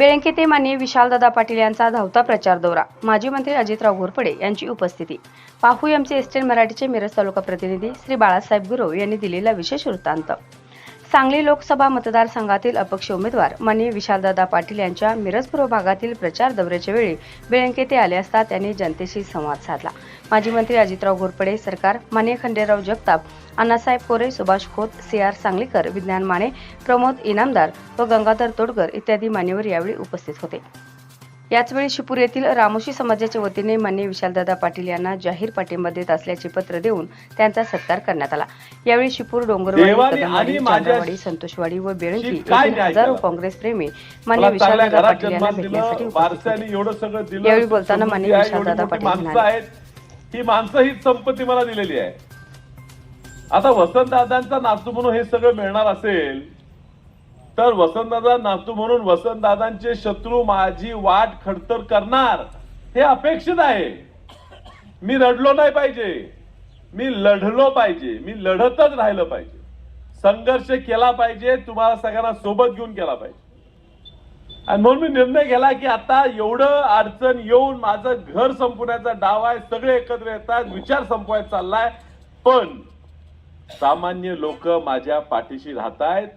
बेळंके ते मान्य विशालदादा पाटील यांचा धावता प्रचार दौरा. माजी मंत्री अजितराव घोरपडे यांची उपस्थिती. पाहू एमचे एस्टेट मराठीचे मिरज तालुका प्रतिनिधी श्री बाळासाहेब गुरव यांनी दिलेला विशेष वृत्तांत. सांगली लोकसभा मतदारसंघातील अपक्ष उमेदवार मनी विशालदादा पाटील यांच्या मिरजपूर्व भागातील प्रचार दौऱ्याच्या वेळी बेळंके ते आले असता त्यांनी जनतेशी संवाद साधला. माजी मंत्री अजितराव घोरपडे सरकार माने खंडेराव जगताप अण्णासाहेब कोरे सुभाष खोत सी आर सांगलीकर विज्ञान माने प्रमोद इनामदार व गंगाधर तोडकर इत्यादी मान्यवर यावेळी उपस्थित होते. याचवेळी शिपूर येथील रामोशी समाजाच्या वतीने मान्य विशालदादा पाटील यांना जाहीर पाठिंबा देत असल्याचे पत्र देऊन त्यांचा सत्कार करण्यात आला यावेळी शिपूर डोंगरवाडी कदमवाडी चांदवाडी संतोषवाडी व येथील न्याय हजारो? काँग्रेस प्रेमी मान्य विशालदादा पाटील यांना भेटण्यासाठी यावेळी बोलताना आहे, विशालदादा पाटील म्हणाले. ही माणसं हीच संपत्ती मला दिलेली आहे आता वसंतदादांचा नातू म्हणून हे सगळं मिळणार असेल तर वसंतदादा नातू म्हणून वसंतदादांचे शत्रू माझी वाट खडतर करणार हे अपेक्षित आहे. मी रडलो नाही पाहिजे. मी लढलो पाहिजे. मी लढतच राहिलं पाहिजे. संघर्ष केला पाहिजे. तुम्हाला सगळ्यांना सोबत घेऊन केला पाहिजे. आणि म्हणून मी निर्णय घेला की आता एवढं अडचण येऊन माझं घर संपवण्याचा डाव आहे. सगळे एकत्र येतात. विचार संपवायचा चाललाय. पण सामान्य लोक माझ्या पाठीशी राहत आहेत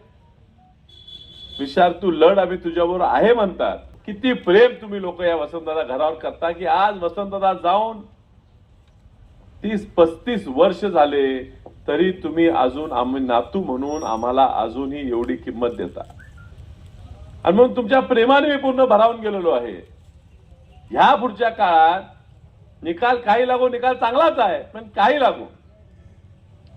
विचार तू लढ आम्ही तुझ्याबरोबर आहे म्हणतात. किती प्रेम तुम्ही लोक या वसंतदादा घरावर करता की आज वसंतदादा जाऊन तीस पस्तीस वर्ष झाले तरी तुम्ही अजून आम्ही नातू म्हणून आम्हाला अजूनही एवढी किंमत देता. आणि म्हणून तुमच्या प्रेमाने मी पूर्ण भरावून गेलेलो आहे. ह्या पुढच्या काळात निकाल काही लागू निकाल चांगलाच आहे पण काही लागू.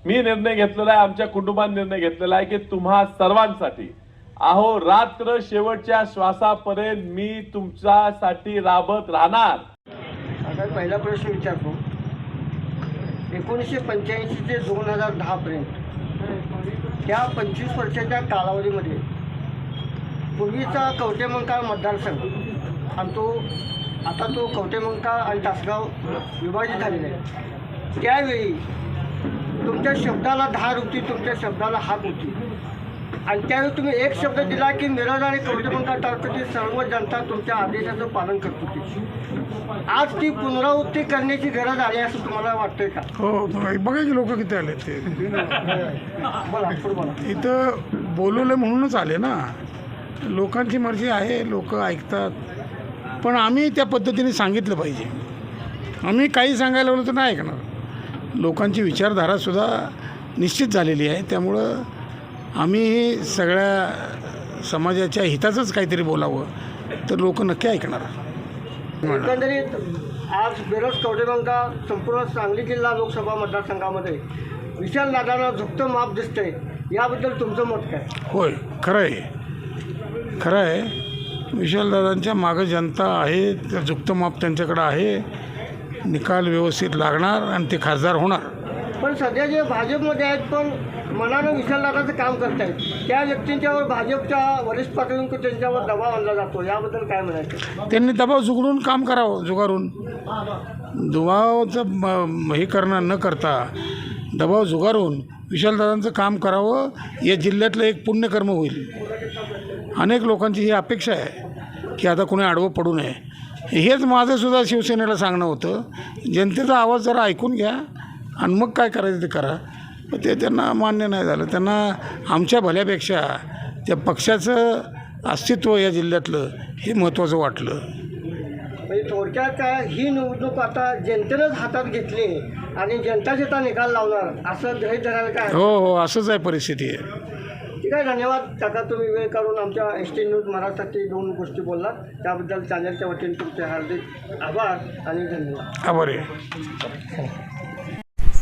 मी निर्णय घेतलेला आहे आमच्या कुटुंबाने निर्णय घेतलेला आहे की तुम्हा सर्वांसाठी अहो रात्र शेवटच्या श्वासापर्यंत मी तुमच्यासाठी राबत राहणार. आता पहिला प्रश्न विचारतो. एकोणीसशे पंच्याऐंशी ते दोन हजार दहापर्यंत त्या पंचवीस वर्षाच्या कालावधीमध्ये पूर्वीचा कवटेमंकाळ मतदारसंघ आणि तो आता तो कवटेमंकाळ आणि तासगाव विभाजित झालेला आहे. त्यावेळी तुमच्या शब्दाला धार होती तुमच्या शब्दाला हात होती. आणि त्यावेळी तुम्ही एक शब्द दिला की मिरज आणि कवटेमंकाळ तालुक्यातील सर्व जनता तुमच्या आदेशाचं पालन करत होती आज ती पुनरावृत्ती करण्याची गरज आली असं तुम्हाला वाटतंय का? हो बघा की लोक किती आले ते. बोला पुढे बोला. इथं बोलवलं म्हणूनच आले ना. लोकांची मर्जी आहे लोक ऐकतात. पण आम्ही त्या पद्धतीने सांगितलं पाहिजे. आम्ही काही सांगायला लागलो तर नाही ऐकणार. लोकांची विचारधारासुद्धा निश्चित झालेली आहे. त्यामुळं आम्ही सगळ्या समाजाच्या हिताचंच काहीतरी बोलावं तर लोक नक्की ऐकणार. एकंदरीत आज मिरज कवटेमंका संपूर्ण सांगली जिल्हा लोकसभा मतदारसंघामध्ये विशाल दादांना झुकतं माप दिसतंय. याबद्दल तुमचं मत काय? होय खरं आहे खरं आहे विशालदादांच्या मागं जनता आहे त्या झुकतं माप त्यांच्याकडं आहे. निकाल व्यवस्थित लागणार आणि ते खासदार होणार. पण सध्या जे भाजपमध्ये आहेत पण मनानं विशालदादाचं काम करतायत. त्या व्यक्तींच्यावर भाजपच्या वरिष्ठ पातळीवर त्यांच्यावर दबाव आणला जातो. याबद्दल काय म्हणायचं? त्यांनी दबाव जुगडून काम करावं जुगारून दबावाचं म- हे करणं न करता दबाव जुगारून विशालदादांचं काम करावं या जिल्ह्यातलं एक पुण्यकर्म होईल. अनेक लोकांची ही अपेक्षा आहे की आता कोणी आडवं पडू नये. हेच माझंसुद्धा शिवसेनेला सांगणं होतं. जनतेचा आवाज जरा ऐकून घ्या आणि मग काय करायचं ते करा. पण ते त्यांना मान्य नाही झालं. त्यांना आमच्या भल्यापेक्षा त्या पक्षाचं अस्तित्व या जिल्ह्यातलं हे महत्त्वाचं वाटलं. म्हणजे थोडक्यात काय ही निवडणूक आता जनतेनंच हातात घेतली आणि जनता जनता निकाल लावणार असं गृहीत धरायला काय हो हो असंच आहे परिस्थिती आहे. ठीक आहे धन्यवाद. काका तुम्ही वेळ काढून आमच्या एस टी न्यूज मराठीसाठी दोन गोष्टी बोलला त्याबद्दल चॅनलच्या वतीने तुमचे हार्दिक आभार आणि धन्यवाद. आभार आहे.